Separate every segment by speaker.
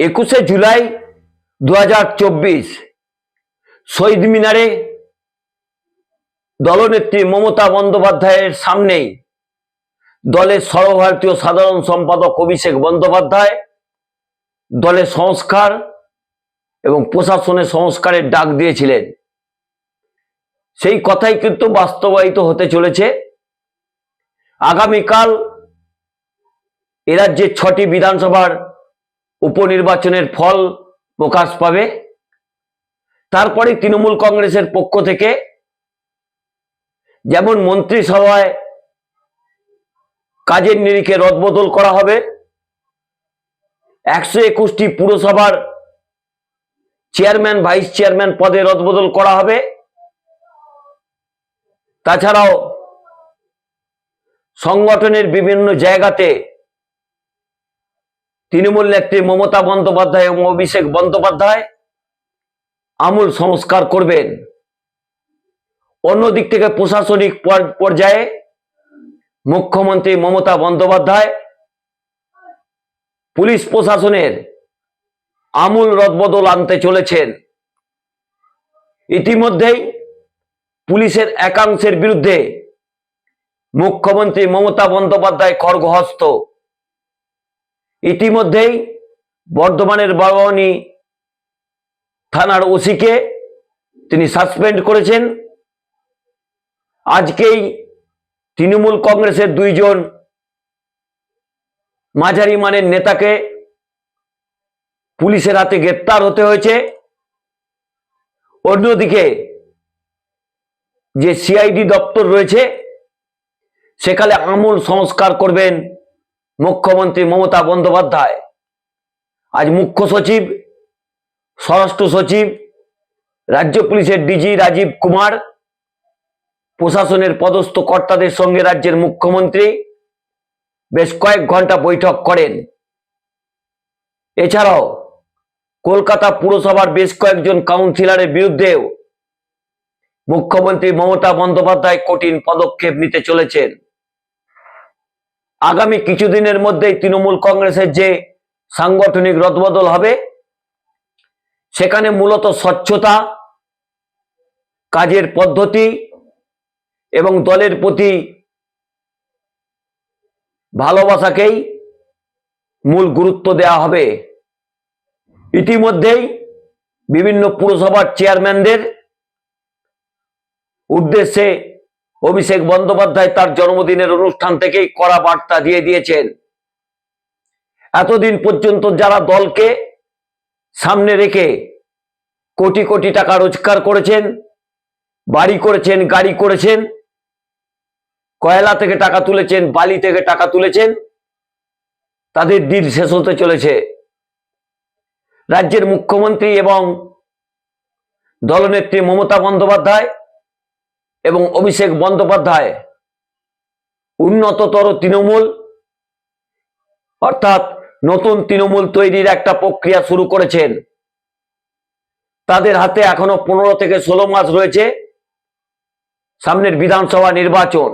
Speaker 1: একুশে জুলাই দু হাজার চব্বিশ, শহীদ মিনারে দলনেত্রী মমতা বন্দ্যোপাধ্যায়ের সামনেই দলের সর্বভারতীয় সাধারণ সম্পাদক অভিষেক বন্দ্যোপাধ্যায় দলের সংস্কার এবং প্রশাসনের সংস্কারের ডাক দিয়েছিলেন। সেই কথাই কিন্তু বাস্তবায়িত হতে চলেছে। আগামীকাল এ রাজ্যের ছটি বিধানসভার উপনির্বাচনের ফল প্রকাশ পাবে। তারপরে তৃণমূল কংগ্রেসের পক্ষ থেকে যেমন মন্ত্রিসভায় কাজের নিরিখে রদবদল করা হবে, একশো একুশটি পুরসভার চেয়ারম্যান, ভাইস চেয়ারম্যান পদে রদবদল করা হবে। তাছাড়াও সংগঠনের বিভিন্ন জায়গাতে তৃণমূল নেত্রী মমতা বন্দ্যোপাধ্যায় এবং অভিষেক বন্দ্যোপাধ্যায় আমূল সংস্কার করবেন। অন্যদিক থেকে প্রশাসনিক পর- পর্যায়ে মুখ্যমন্ত্রী মমতা বন্দ্যোপাধ্যায় পুলিশ প্রশাসনের আমূল রদবদল আনতে চলেছেন। ইতিমধ্যেই পুলিশের একাংশের বিরুদ্ধে মুখ্যমন্ত্রী মমতা বন্দ্যোপাধ্যায় খড়গহস্ত। ইতিমধ্যেই বর্ধমানের বাবানী থানার ওসিকে তিনি সাসপেন্ড করেছেন। আজকেই তৃণমূল কংগ্রেসের দুইজন মাঝারি মানের নেতাকে পুলিশের হাতে গ্রেপ্তার হতে হয়েছে। অন্যদিকে যে সিআইডি দপ্তর রয়েছে, সেখানে আমূল সংস্কার করবেন মুখ্যমন্ত্রী মমতা বন্দ্যোপাধ্যায়। আজ মুখ্য সচিব, স্বরাষ্ট্র সচিব, রাজ্য পুলিশের ডিজি রাজীব কুমার, প্রশাসনের পদস্থ কর্তাদের সঙ্গে রাজ্যের মুখ্যমন্ত্রী বেশ কয়েক ঘণ্টা বৈঠক করেন। এছাড়াও কলকাতা পুরসভার বেশ কয়েকজন কাউন্সিলরের বিরুদ্ধেও মুখ্যমন্ত্রী মমতা বন্দ্যোপাধ্যায় কঠিন পদক্ষেপ নিতে চলেছেন। আগামী কিছুদিনের মধ্যেই তৃণমূল কংগ্রেসের যে সাংগঠনিক রদবদল হবে, সেখানে মূলত স্বচ্ছতা, কাজের পদ্ধতি এবং দলের প্রতি ভালোবাসাকেই মূল গুরুত্ব দেওয়া হবে। ইতিমধ্যেই বিভিন্ন পুরসভার চেয়ারম্যানদের উদ্দেশ্যে অভিষেক বন্দ্যোপাধ্যায় তার জন্মদিনের অনুষ্ঠান থেকেই কড়া বার্তা দিয়ে দিয়েছেন। এতদিন পর্যন্ত যারা দলকে সামনে রেখে কোটি কোটি টাকা রোজগার করেছেন, বাড়ি করেছেন, গাড়ি করেছেন, কয়লা থেকে টাকা তুলেছেন, বালি থেকে টাকা তুলেছেন, তাদের দিন শেষ হতে চলেছে। রাজ্যের মুখ্যমন্ত্রী এবং দলনেত্রী মমতা বন্দ্যোপাধ্যায় এবং অভিষেক বন্দ্যোপাধ্যায়, উন্নততর তৃণমূল, অর্থাৎ নতুন তৃণমূল তৈরির একটা প্রক্রিয়া শুরু করেছেন। তাদের হাতে এখনও পনেরো থেকে ষোলো মাস রয়েছে সামনের বিধানসভা নির্বাচন।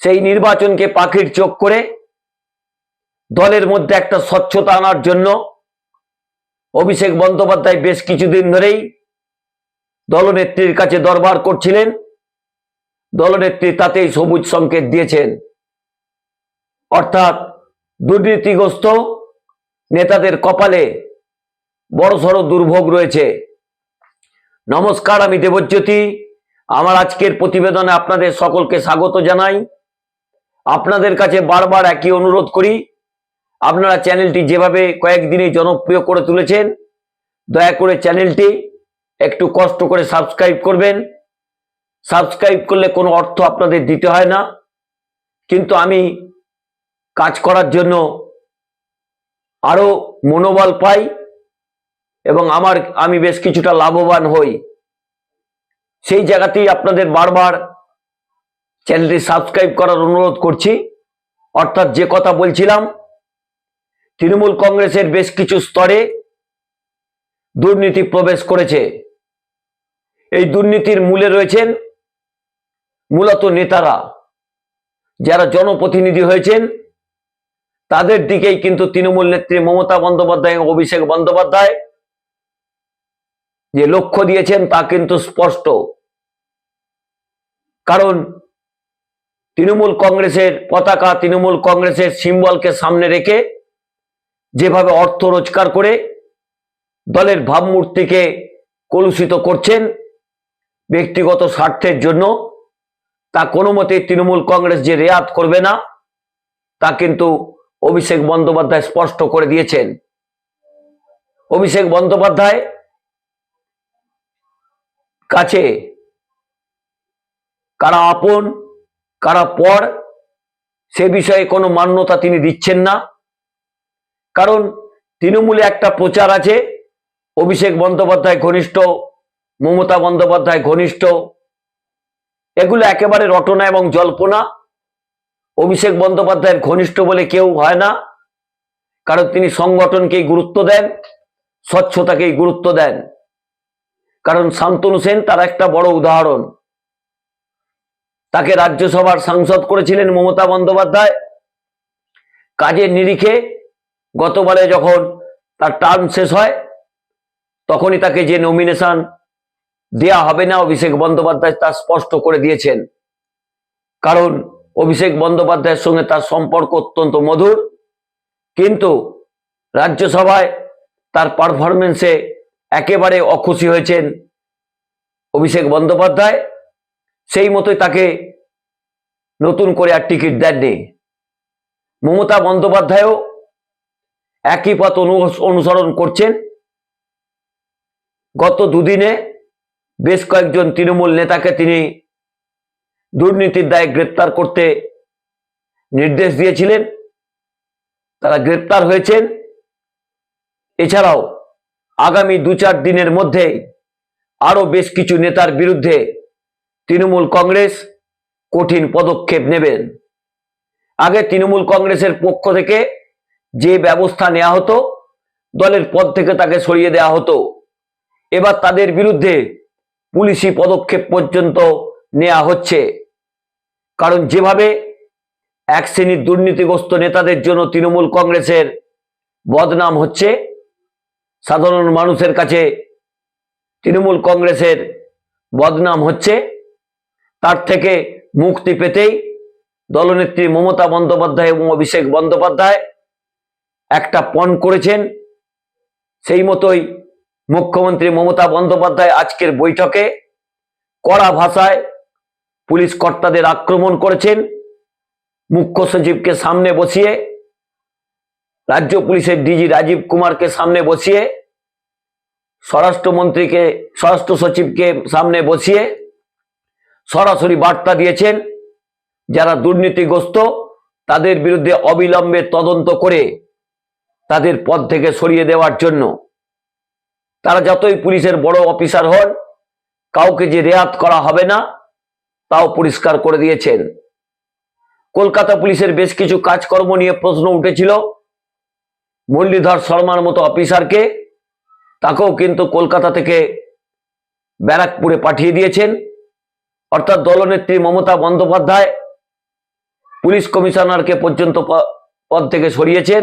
Speaker 1: সেই নির্বাচনকে পাখির চোখ করে দলের মধ্যে একটা স্বচ্ছতা আনার জন্য অভিষেক বন্দ্যোপাধ্যায় বেশ কিছুদিন ধরেই দলনেত্রীর কাছে দরবার করছিলেন। দলনেত্রী তাতেই সবুজ সংকেত দিয়েছেন। অর্থাৎ দুর্নীতিগ্রস্ত নেতাদের কপালে বড়সড় দুর্ভোগ রয়েছে। নমস্কার, আমি দেবজ্যোতি। আমার আজকের প্রতিবেদনে আপনাদের সকলকে স্বাগত জানাই। আপনাদের কাছে বারবার একই অনুরোধ করি, আপনারা চ্যানেলটি যেভাবে কয়েকদিনে জনপ্রিয় করে তুলেছেন, দয়া করে চ্যানেলটি একটু কষ্ট করে সাবস্ক্রাইব করবেন। সাবস্ক্রাইব করলে কোনো অর্থ আপনাদের দিতে হয় না। কিন্তু আমি কাজ করার জন্য আরও মনোবল পাই এবং আমার, আমি বেশ কিছুটা লাভবান হই। সেই জায়গাতেই আপনাদের বারবার চ্যানেলটি সাবস্ক্রাইব করার অনুরোধ করছি। অর্থাৎ যে কথা বলছিলাম, তৃণমূল কংগ্রেসের বেশ কিছু স্তরে দুর্নীতি প্রবেশ করেছে। এই দুর্নীতির মূলে রয়েছেন মূলত নেতারা, যারা জনপ্রতিনিধি হয়েছেন। তাদের দিকেই কিন্তু তৃণমূল নেত্রী মমতা বন্দ্যোপাধ্যায় এবং অভিষেক বন্দ্যোপাধ্যায় যে লক্ষ্য দিয়েছেন তা কিন্তু স্পষ্ট। কারণ তৃণমূল কংগ্রেসের পতাকা, তৃণমূল কংগ্রেসের সিম্বলকে সামনে রেখে যেভাবে অর্থ রোজগার করে দলের ভাবমূর্তিকে কলুষিত করছেন ব্যক্তিগত স্বার্থের জন্য, তা কোনো মতেই তৃণমূল কংগ্রেস যে রেয়াত করবে না, তা কিন্তু অভিষেক বন্দ্যোপাধ্যায় স্পষ্ট করে দিয়েছেন। অভিষেক বন্দ্যোপাধ্যায় কাছে কারা আপন, কারা পর, সে বিষয়ে কোনো মান্যতা তিনি দিচ্ছেন না। কারণ তৃণমূলে একটা প্রচার আছে, অভিষেক বন্দ্যোপাধ্যায় ঘনিষ্ঠ মমতা বন্দ্যোপাধ্যায় ঘনিষ্ঠ। এগুলো একেবারে রটনা এবং জল্পনা। অভিষেক বন্দ্যোপাধ্যায়ের ঘনিষ্ঠ বলে কেউ হয় না। কারণ তিনি সংগঠনকেই গুরুত্ব দেন, স্বচ্ছতাকেই গুরুত্ব দেন। কারণ শান্তনু সেন তার একটা বড় উদাহরণ। তাকে রাজ্যসভার সাংসদ করেছিলেন মমতা বন্দ্যোপাধ্যায়। কাজের নিরিখে গতবারে যখন তার টার্ম শেষ হয়, তখনই তাকে যে নমিনেশন দেয়া হবে না অভিষেক বন্দ্যোপাধ্যায় তা স্পষ্ট করে দিয়েছেন। কারণ অভিষেক বন্দ্যোপাধ্যায়ের সঙ্গে তার সম্পর্ক অত্যন্ত মধুর, কিন্তু রাজ্যসভায় তার পারফরমেন্সে একেবারে অখুশি হয়েছেন অভিষেক বন্দ্যোপাধ্যায়। সেই মতোই তাকে নতুন করে আর টিকিট দেননি। মমতা বন্দ্যোপাধ্যায়ও একই পথ অনু- অনুসরণ করছেন। গত দুদিনে বেশ কয়েকজন তৃণমূল নেতাকে তিনি দুর্নীতির দায়ে গ্রেপ্তার করতে নির্দেশ দিয়েছিলেন। তারা গ্রেপ্তার হয়েছেন। এছাড়াও আগামী দু চার দিনের মধ্যে আরও বেশ কিছু নেতার বিরুদ্ধে তৃণমূল কংগ্রেস কঠিন পদক্ষেপ নেবেন। আগে তৃণমূল কংগ্রেসের পক্ষ থেকে যে ব্যবস্থা নেওয়া হতো, দলের পদ থেকে তাকে সরিয়ে দেওয়া হতো। এবার তাদের বিরুদ্ধে পুলিশি পদক্ষেপ পর্যন্ত নেওয়া হচ্ছে। কারণ যেভাবে এক শ্রেণির দুর্নীতিগ্রস্ত নেতাদের জন্য তৃণমূল কংগ্রেসের বদনাম হচ্ছে, সাধারণ মানুষের কাছে তৃণমূল কংগ্রেসের বদনাম হচ্ছে, তার থেকে মুক্তি পেতেই দলনেত্রী মমতা বন্দ্যোপাধ্যায় এবং অভিষেক বন্দ্যোপাধ্যায় একটা পণ করেছেন। সেই মতোই মুখ্যমন্ত্রী মমতা বন্দ্যোপাধ্যায় আজকের বৈঠকে কড়া ভাষায় পুলিশ কর্তাদের আক্রমণ করেছেন। মুখ্য সচিবকে সামনে বসিয়ে, রাজ্য পুলিশের ডিজি রাজীব কুমারকে সামনে বসিয়ে, স্বরাষ্ট্রমন্ত্রীকে, স্বরাষ্ট্র সচিবকে সামনে বসিয়ে সরাসরি বার্তা দিয়েছেন, যারা দুর্নীতিগ্রস্ত তাদের বিরুদ্ধে অবিলম্বে তদন্ত করে তাদের পদ থেকে সরিয়ে দেওয়ার জন্য। তারা যতই পুলিশের বড় অফিসার হন, কাউকে যে রেয়াত করা হবে না, তাও পরিষ্কার করে দিয়েছেন। কলকাতা পুলিশের বেশ কিছু কাজকর্ম নিয়ে প্রশ্ন উঠেছিল। মুরলীধর শর্মার মতো অফিসারকে, তাকেও কিন্তু কলকাতা থেকে ব্যারাকপুরে পাঠিয়ে দিয়েছেন। অর্থাৎ দলনেত্রী মমতা বন্দ্যোপাধ্যায় পুলিশ কমিশনারকে পর্যন্ত পদ থেকে সরিয়েছেন।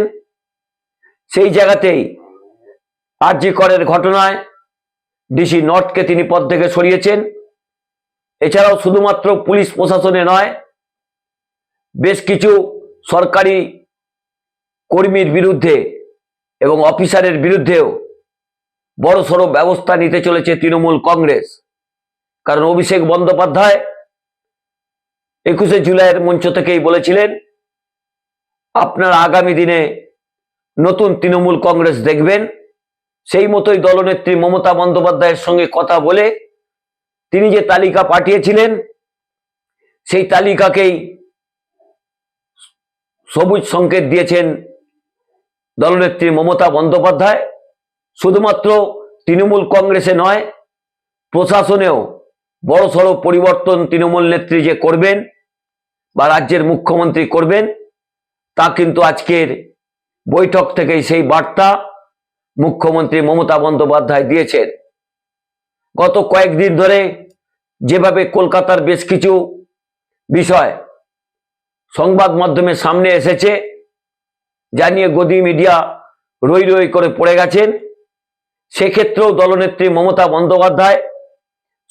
Speaker 1: সেই জায়গাতেই আরজি করের ঘটনায় ডিসি নর্থকে তিনি পদ থেকে সরিয়েছেন। এছাড়াও শুধুমাত্র পুলিশ প্রশাসনে নয়, বেশ কিছু সরকারি কর্মীর বিরুদ্ধে এবং অফিসারের বিরুদ্ধেও বড়সড় ব্যবস্থা নিতে চলেছে তৃণমূল কংগ্রেস। কারণ অভিষেক বন্দ্যোপাধ্যায় একুশে জুলাইয়ের মঞ্চ থেকেই বলেছিলেন, আপনারা আগামী দিনে নতুন তৃণমূল কংগ্রেস দেখবেন। সেই মতোই দলনেত্রী মমতা বন্দ্যোপাধ্যায়ের সঙ্গে কথা বলে তিনি যে তালিকা পাঠিয়েছিলেন, সেই তালিকাকেই সবুজ সংকেত দিয়েছেন দলনেত্রী মমতা বন্দ্যোপাধ্যায়। শুধুমাত্র তৃণমূল কংগ্রেসে নয়, প্রশাসনেও বড়সড় পরিবর্তন তৃণমূল নেত্রী যে করবেন বা রাজ্যের মুখ্যমন্ত্রী করবেন, তা কিন্তু আজকের বৈঠক থেকেই সেই বার্তা। মুখ্যমন্ত্রী মমতা বন্দ্যোপাধ্যায় দিয়েছেন। গত কয়েকদিন ধরে যেভাবে কলকাতার বেশ কিছু বিষয় সংবাদ মাধ্যমে সামনে এসেছে, যা নিয়ে গদি মিডিয়া রই রই করে পড়ে গেছেন, সেক্ষেত্রেও দলনেত্রী মমতা বন্দ্যোপাধ্যায়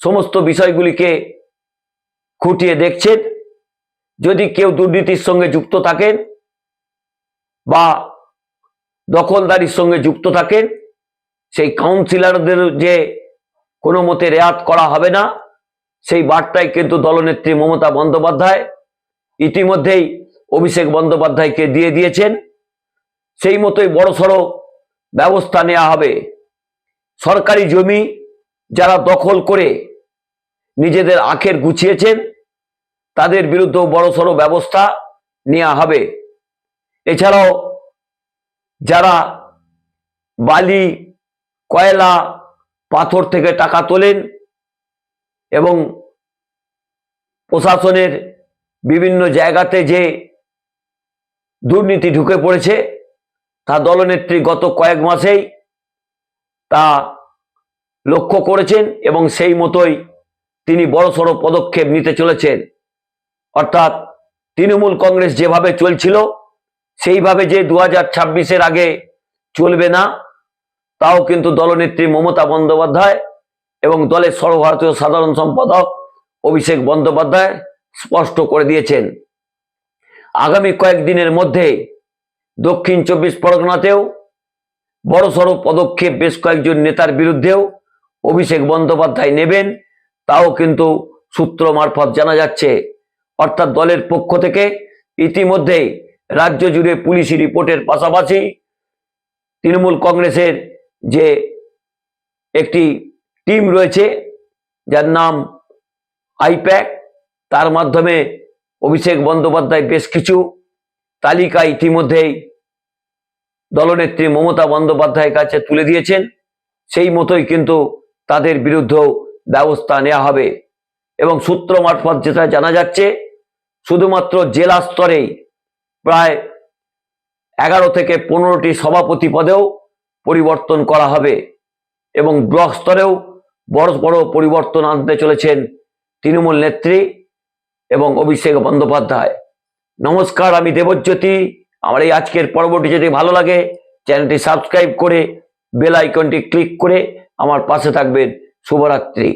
Speaker 1: সমস্ত বিষয়গুলিকে খুঁটিয়ে দেখছেন। যদি কেউ দুর্নীতির সঙ্গে যুক্ত থাকেন বা দখলদারির সঙ্গে যুক্ত থাকেন সেই কাউন্সিলরদের যে কোনো মতে রেয়াত করা হবে না, সেই বার্তায় কিন্তু দলনেত্রী মমতা বন্দ্যোপাধ্যায় ইতিমধ্যেই অভিষেক বন্দ্যোপাধ্যায়কে দিয়ে দিয়েছেন। সেই মতোই বড়সড় ব্যবস্থা নেওয়া হবে। সরকারি জমি যারা দখল করে নিজেদের আখের গুছিয়েছেন, তাদের বিরুদ্ধেও বড়সড় ব্যবস্থা নেওয়া হবে। এছাড়াও যারা বালি, কয়লা, পাথর থেকে টাকা তোলেন এবং প্রশাসনের বিভিন্ন জায়গাতে যে দুর্নীতি ঢুকে পড়েছে, তা দলনেত্রী গত কয়েক মাসেই তা লক্ষ্য করেছেন এবং সেই মতোই তিনি বড়সড় পদক্ষেপ নিতে চলেছেন। অর্থাৎ তৃণমূল কংগ্রেস যেভাবে চলছিল সেইভাবে যে দু হাজার ছাব্বিশের আগে চলবে না, তাও কিন্তু দলনেত্রী মমতা বন্দ্যোপাধ্যায় এবং দলের সর্বভারতীয় সাধারণ সম্পাদক অভিষেক বন্দ্যোপাধ্যায় স্পষ্ট করে দিয়েছেন। আগামী কয়েকদিনের মধ্যে দক্ষিণ চব্বিশ পরগনাতেও বড়সড় পদক্ষেপ বেশ কয়েকজন নেতার বিরুদ্ধেও অভিষেক বন্দ্যোপাধ্যায় নেবেন, তাও কিন্তু সূত্র মারফত জানা যাচ্ছে। অর্থাৎ দলের পক্ষ থেকে ইতিমধ্যেই রাজ্য জুড়ে পুলিশি রিপোর্টের পাশাপাশি তৃণমূল কংগ্রেসের যে একটি টিম রয়েছে, যার নাম আইপ্যাক, তার মাধ্যমে অভিষেক বন্দ্যোপাধ্যায় বেশ কিছু তালিকা ইতিমধ্যেই দলনেত্রী মমতা বন্দ্যোপাধ্যায়ের কাছে তুলে দিয়েছেন। সেই মতোই কিন্তু তাদের বিরুদ্ধেও ব্যবস্থা নেওয়া হবে। এবং সূত্র মারফত যেটা জানা যাচ্ছে, শুধুমাত্র জেলা স্তরেই প্রায় এগারো থেকে পনেরোটি সভাপতি পদেও পরিবর্তন করা হবে এবং ব্লক স্তরেও বড় বড় পরিবর্তন আনতে চলেছেন তৃণমূল নেত্রী এবং অভিষেক বন্দ্যোপাধ্যায়। নমস্কার, আমি দেবজ্যোতি। আমার এই আজকের পর্বটি যদি ভালো লাগে, চ্যানেলটি সাবস্ক্রাইব করে বেল আইকনটি ক্লিক করে আমার পাশে থাকবেন। শুভরাত্রি।